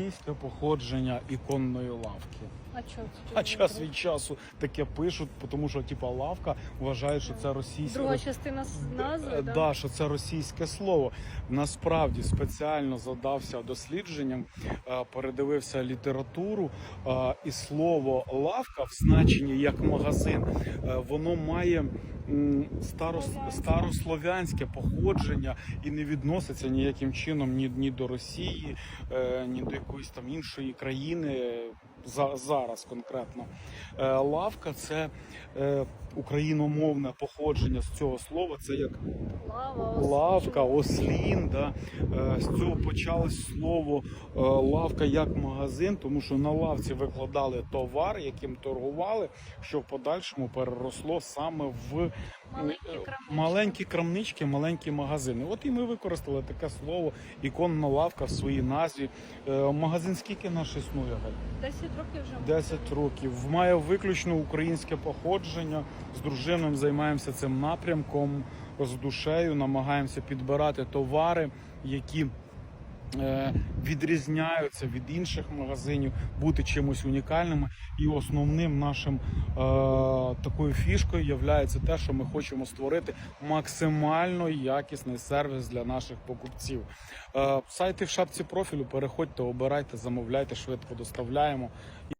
Російське походження іконної лавки. А чого? А час від часу таке пишуть, тому що типа лавка вважає, що це російське. Друга частина с- назви, Е, да? Да, що це російське слово. Насправді спеціально задався дослідженням, е, передивився літературу, е, і слово лавка в значенні як магазин, е, воно має старос, старослов'янське походження і не відноситься ніяким чином ні, ні до Росії, е, ні до якоїсь там іншої країни. За, зараз конкретно Е, лавка це е, україномовне походження з цього слова. Це як лавка, ослін. Да? Е, З цього почалось слово е, лавка як магазин, тому що на лавці викладали товар, яким торгували, що в подальшому переросло саме в Маленькі крамнички. маленькі крамнички, маленькі магазини. От і ми використали таке слово іконна лавка в своїй назві. Магазин скільки наш існує? Галь? 10 років вже. 10 років. Має виключно українське походження. З дружиною займаємося цим напрямком з душею, намагаємося підбирати товари, які відрізняються від інших магазинів, бути чимось унікальними. І основним нашим е, такою фішкою є те, що ми хочемо створити максимально якісний сервіс для наших покупців. Е, сайти в шапці профілю переходьте, обирайте, замовляйте, швидко доставляємо.